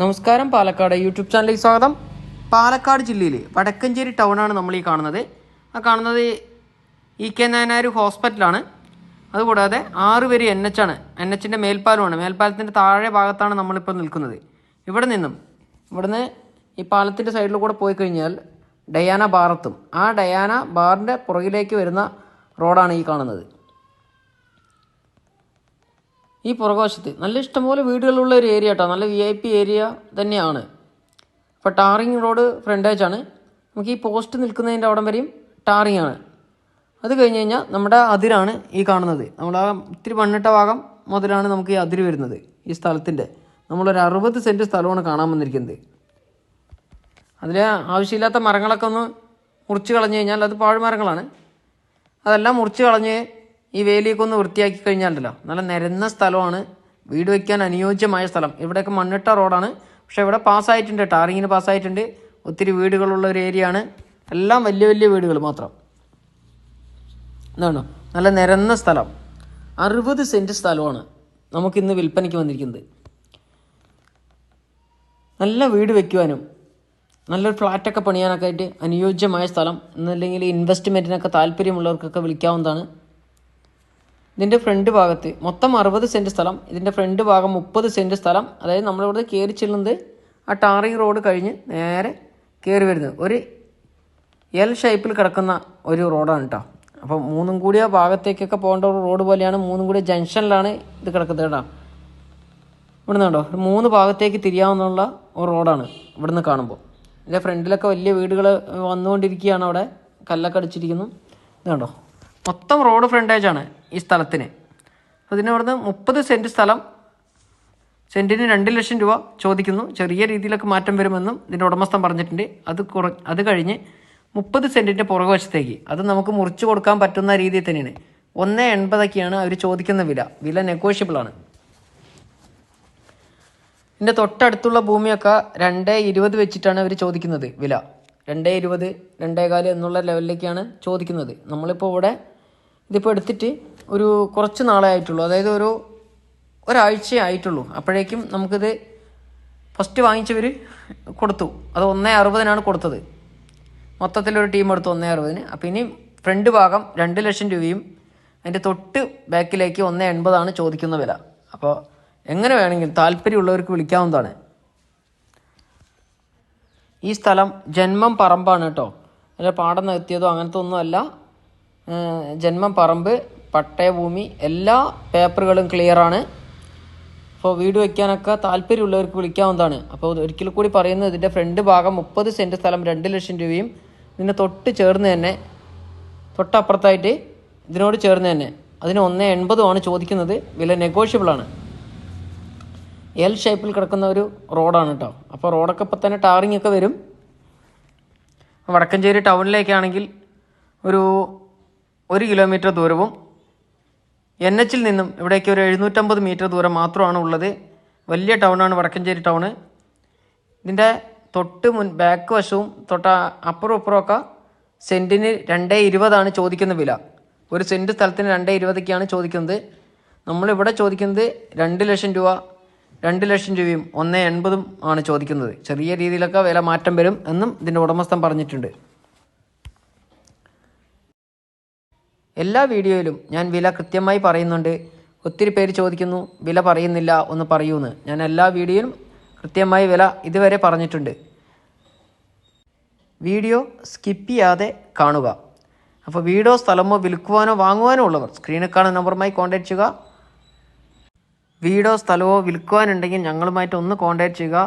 നമസ്കാരം പാലക്കാട് യൂട്യൂബ് ചാനലിലേക്ക് സ്വാഗതം. പാലക്കാട് ജില്ലയിൽ വടക്കഞ്ചേരി ടൗണാണ് നമ്മൾ ഈ കാണുന്നത്. ആ കാണുന്നത് ഇ കെ നായനാർ ഹോസ്പിറ്റലാണ് അതുകൂടാതെ ആറ് പേര് എൻ എച്ച് ആണ്. എൻ എച്ചിന്റെ മേൽപ്പാലമാണ് മേൽപ്പാലത്തിന്റെ താഴെ ഭാഗത്താണ് നമ്മളിപ്പോൾ നിൽക്കുന്നത്. ഇവിടെ നിന്നും ഇവിടുന്ന് ഈ പാലത്തിന്റെ സൈഡിൽ കൂടെ പോയി കഴിഞ്ഞാൽ ഡയാന ബാറെത്തും ആ ഡയാന ബാറിന്റെ പുറകിലേക്ക് വരുന്ന റോഡാണ് ഈ കാണുന്നത്. ഈ പുറകുവശത്ത് നല്ല ഇഷ്ടംപോലെ വീടുകളുള്ള ഒരു ഏരിയ കേട്ടോ നല്ല വി ഐ പി ഏരിയ തന്നെയാണ്. അപ്പോൾ ടാറിങ് റോഡ് ആണ്. നമുക്ക് ഈ പോസ്റ്റ് നിൽക്കുന്നതിന്റെ അവിടം വരെയും ടാറിങ് ആണ്. അത് കഴിഞ്ഞ് കഴിഞ്ഞാൽ നമ്മുടെ അതിരാണ് ഈ കാണുന്നത്. നമ്മുടെ ആ ഇത്തിരി മണ്ണിട്ട ഭാഗം മുതലാണ് നമുക്ക് ഈ അതിര് വരുന്നത്. ഈ സ്ഥലത്തിന്റെ നമ്മളൊരു അറുപത് സെന്റ് സ്ഥലമാണ് കാണാൻ വന്നിരിക്കുന്നത്. അതിൽ ആവശ്യമില്ലാത്ത മരങ്ങളൊക്കെ ഒന്ന് മുറിച്ച് കളഞ്ഞു കഴിഞ്ഞാൽ അത് പാഴ്മരങ്ങളാണ്. അതെല്ലാം മുറിച്ച് കളഞ്ഞ് ഈ വേലിയൊക്കെ ഒന്ന് വൃത്തിയാക്കി കഴിഞ്ഞാലല്ലോ നല്ല നിരന്ന സ്ഥലമാണ്. വീട് വയ്ക്കാൻ അനുയോജ്യമായ സ്ഥലം. ഇവിടെയൊക്കെ മണ്ണിട്ട റോഡാണ്. പക്ഷേ ഇവിടെ പാസ്സായിട്ടുണ്ട് ടാറിങ്ങിന് പാസ്സായിട്ടുണ്ട്. ഒത്തിരി വീടുകളുള്ള ഒരു ഏരിയ ആണ് എല്ലാം വലിയ വലിയ വീടുകൾ മാത്രം. എന്താണ് നല്ല നിരന്ന സ്ഥലം. അറുപത് സെന്റ് സ്ഥലമാണ് നമുക്കിന്ന് വിൽപ്പനയ്ക്ക് വന്നിരിക്കുന്നത്. നല്ല വീട് വയ്ക്കുവാനും നല്ലൊരു ഫ്ലാറ്റൊക്കെ പണിയാനൊക്കെ ആയിട്ട് അനുയോജ്യമായ സ്ഥലം. എന്നല്ലെങ്കിൽ ഇൻവെസ്റ്റ്മെന്റിനൊക്കെ താല്പര്യമുള്ളവർക്കൊക്കെ വിളിക്കാവുന്നതാണ്. ഇതിന്റെ ഫ്രണ്ട് ഭാഗത്ത്. മൊത്തം അറുപത് സെന്റ് സ്ഥലം. ഇതിന്റെ ഫ്രണ്ട് ഭാഗം മുപ്പത് സെന്റ് സ്ഥലം. അതായത് നമ്മളിവിടെ കയറി ചെല്ലുന്നത് ആ ടാറി റോഡ് കഴിഞ്ഞ് നേരെ കയറി വരുന്നത്. ഒരു എൽ ഷേപ്പിൽ കിടക്കുന്ന ഒരു റോഡാണ് കേട്ടോ അപ്പോൾ മൂന്നും കൂടി ആ ഭാഗത്തേക്കൊക്കെ പോകേണ്ട ഒരു റോഡ് പോലെയാണ്. മൂന്നും കൂടി ജംഗ്ഷനിലാണ് ഇത് കിടക്കുന്നത് കേട്ടോ. ഇവിടുന്ന് കണ്ടോ? മൂന്ന് ഭാഗത്തേക്ക് തിരിയാവുന്നുള്ള ഒരു റോഡാണ് ഇവിടുന്ന് കാണുമ്പോൾ. ഇതിന്റെ ഫ്രണ്ടിലൊക്കെ വലിയ വീടുകൾ വന്നുകൊണ്ടിരിക്കുകയാണ് അവിടെ. കല്ലൊക്കെ അടിച്ചിരിക്കുന്നു. ഇത് കണ്ടോ? മൊത്തം റോഡ് ഫ്രണ്ടേജാണ് ഈ സ്ഥലത്തിന്. ഇതിന് ഇവിടുന്ന് മുപ്പത് സെന്റ് സ്ഥലം സെന്റിന് രണ്ട് ലക്ഷം രൂപ ചോദിക്കുന്നു. ചെറിയ രീതിയിലൊക്കെ മാറ്റം വരുമെന്നും ഇതിന്റെ ഉടമസ്ഥൻ പറഞ്ഞിട്ടുണ്ട്. അത് കുറ അത് കഴിഞ്ഞ് മുപ്പത് സെന്റിന്റെ പുറകുവശത്തേക്ക്. അത് നമുക്ക് മുറിച്ച് കൊടുക്കാൻ പറ്റുന്ന രീതിയിൽ തന്നെയാണ്. ഒന്ന് എൺപതൊക്കെയാണ് അവർ ചോദിക്കുന്ന വില. വില നെഗോഷ്യബിളാണ് ഇതിന്റെ തൊട്ടടുത്തുള്ള ഭൂമിയൊക്കെ രണ്ട് ഇരുപത് വെച്ചിട്ടാണ് അവർ ചോദിക്കുന്നത് വില. രണ്ട് ഇരുപത് രണ്ടേകാൽ എന്നുള്ള ലെവലിലേക്കാണ് ചോദിക്കുന്നത്. നമ്മളിപ്പോൾ ഇവിടെ ഇതിപ്പോൾ എടുത്തിട്ട് ഒരു കുറച്ച് നാളെ ആയിട്ടുള്ളൂ. അതായത് ഒരു ഒരാഴ്ചയേ ആയിട്ടുള്ളൂ. അപ്പോഴേക്കും നമുക്കിത് ഫസ്റ്റ് വാങ്ങിച്ചവർ കൊടുത്തു. അത് ഒന്നേ അറുപതിനാണ് കൊടുത്തത്. മൊത്തത്തിലൊരു ടീം എടുത്തു ഒന്നേ അറുപതിന്. അപ്പോൾ ഇനി ഫ്രണ്ട് ഭാഗം രണ്ട് ലക്ഷം രൂപയും അതിന്റെ തൊട്ട് ബാക്കിലേക്ക് ഒന്നേ എൺപതാണ് ചോദിക്കുന്ന വില. അപ്പോൾ എങ്ങനെ വേണമെങ്കിലും താല്പര്യമുള്ളവർക്ക് വിളിക്കാവുന്നതാണ്. ഈ സ്ഥലം ജന്മം പറമ്പാണ് കേട്ടോ. അല്ല പാടം നികത്തിയതോ അങ്ങനത്തെ ഒന്നുമല്ല ജന്മം പറമ്പ് പട്ടയഭൂമി എല്ലാ പേപ്പറുകളും ക്ലിയറാണ് അപ്പോൾ വീട് വയ്ക്കാനൊക്കെ താല്പര്യമുള്ളവർക്ക് വിളിക്കാവുന്നതാണ്. അപ്പോൾ ഒരിക്കൽ കൂടി പറയുന്നത് ഇതിന്റെ ഫ്രണ്ട് ഭാഗം മുപ്പത് സെന്റ് സ്ഥലം രണ്ട് ലക്ഷം രൂപയും ഇതിന്റെ തൊട്ട് ചേർന്ന് തന്നെ തൊട്ടപ്പുറത്തായിട്ട് ഇതിനോട് ചേർന്ന് തന്നെ. അതിന് ഒന്ന് എൺപതുമാണ് ചോദിക്കുന്നത്. വില നെഗോഷ്യബിൾ ആണ്. എൽ ഷേപ്പിൽ കിടക്കുന്ന ഒരു റോഡാണ് കേട്ടോ അപ്പോൾ റോഡൊക്കെ ഇപ്പം തന്നെ ടാറിങ് ഒക്കെ വരും. വടക്കഞ്ചേരി ടൗണിലേക്കാണെങ്കിൽ ഒരു ഒരു കിലോമീറ്റർ ദൂരവും എൻ എച്ചിൽ നിന്നും ഇവിടേക്ക് ഒരു എഴുന്നൂറ്റമ്പത് മീറ്റർ ദൂരം മാത്രമാണ് ഉള്ളത്. വലിയ ടൗണാണ് വടക്കഞ്ചേരി ടൗണ്. ഇതിന്റെ തൊട്ട് മുൻ ബാക്ക് വശവും തൊട്ട അപ്പുറം അപ്പുറമൊക്കെ സെന്റിന് രണ്ടേ ഇരുപതാണ് ചോദിക്കുന്ന വില. ഒരു സെന്റ് സ്ഥലത്തിന് രണ്ടേ ഇരുപതൊക്കെയാണ് ചോദിക്കുന്നത്. നമ്മളിവിടെ ചോദിക്കുന്നത് രണ്ട് ലക്ഷം രൂപ രണ്ട് ലക്ഷം രൂപയും ഒന്ന് എൺപതും ആണ് ചോദിക്കുന്നത്. ചെറിയ രീതിയിലൊക്കെ വില മാറ്റം വരും എന്നും ഇതിന്റെ ഉടമസ്ഥൻ പറഞ്ഞിട്ടുണ്ട്. എല്ലാ വീഡിയോയിലും ഞാൻ വില കൃത്യമായി പറയുന്നുണ്ട്. ഒത്തിരി പേര് ചോദിക്കുന്നു വില പറയുന്നില്ല ഒന്ന് പറയൂന്ന്. ഞാൻ എല്ലാ വീഡിയോയിലും കൃത്യമായി വില ഇതുവരെ പറഞ്ഞിട്ടുണ്ട്. വീഡിയോ സ്കിപ്പ് ചെയ്യാതെ കാണുക. അപ്പോൾ വീടോ സ്ഥലമോ വിൽക്കുവാനോ വാങ്ങുവാനോ ഉള്ളവർ സ്ക്രീനിൽ കാണുന്ന നമ്പറുമായി കോൺടാക്ട് ചെയ്യുക. വീടോ സ്ഥലമോ വിൽക്കുവാനുണ്ടെങ്കിൽ ഞങ്ങളുമായിട്ട് ഒന്ന് കോൺടാക്ട് ചെയ്യുക.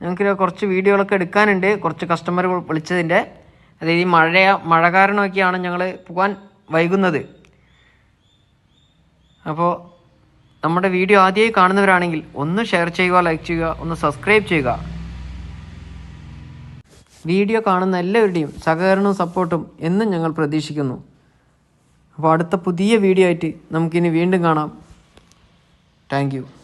ഞങ്ങൾക്ക് കുറച്ച് വീഡിയോകളൊക്കെ എടുക്കാനുണ്ട്. കുറച്ച് കസ്റ്റമർ വിളിച്ചതിന്റെ. അതായത് ഈ മഴ മഴ കാരണമൊക്കെയാണ് ഞങ്ങൾ പോകാൻ വൈകുന്നത്. അപ്പോൾ നമ്മുടെ വീഡിയോ ആദ്യമായി കാണുന്നവരാണെങ്കിൽ ഒന്ന് ഷെയർ ചെയ്യുക ലൈക്ക് ചെയ്യുക ഒന്ന് സബ്സ്ക്രൈബ് ചെയ്യുക. വീഡിയോ കാണുന്ന എല്ലാവരുടെയും സഹകരണവും സപ്പോർട്ടും എന്നും ഞങ്ങൾ പ്രതീക്ഷിക്കുന്നു. അപ്പോൾ അടുത്ത പുതിയ വീഡിയോ ആയിട്ട് നമുക്കിനി വീണ്ടും കാണാം. താങ്ക്